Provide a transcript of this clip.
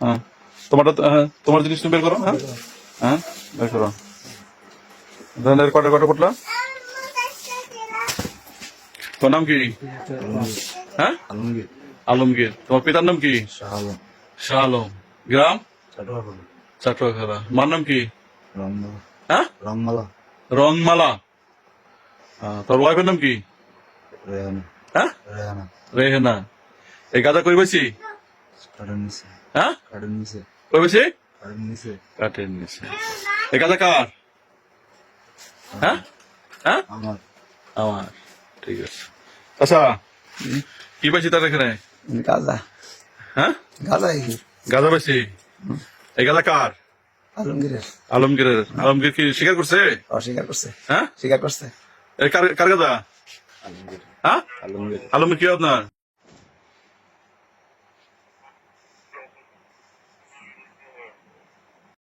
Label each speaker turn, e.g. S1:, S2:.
S1: হ্যাঁ। তোমারটা হ্যাঁ তোমার জিনিস তুমি বের করো হ্যাঁ? হ্যাঁ বের করো। ধানের কটা কটা পটলা তোমার নাম কি? হ্যাঁ?
S2: আলমগীর।
S1: আলমগীর তোমার পিতার নাম কি?
S2: শাহ আলম
S1: শাহ আলম গ্রাম?
S2: চাটুয়াখালা।
S1: মার নাম কি?
S2: রংমালা
S1: হ্যাঁ?
S2: রংমালা।
S1: রংমালা তোর ওয়াইফের নাম কি?
S2: রেহানা।
S1: হ্যাঁ?
S2: রেহানা।
S1: রেহেনা। এই গাদা কই হ্যাঁ কই
S2: কাঠের নিচে
S1: এই গাদা কার হ্যাঁ হ্যাঁ
S2: আমার
S1: আমার ঠিক আছে। আচ্ছা কি পাইছি তার এখানে?
S2: গাজা।
S1: হ্যাঁ
S2: গাজা
S1: গাদা পাইছি। এই গাদা কার?
S2: আলমগীরের।
S1: আলমগীরের। আলমগীর কি স্বীকার করছে?
S2: অস্বীকার করছে।
S1: হ্যাঁ
S2: স্বীকার করছে।
S1: কার কার গাদা
S2: আলমগীর।
S1: হ্যাঁ
S2: আলমগীর।
S1: আলমগীর কি আপনার?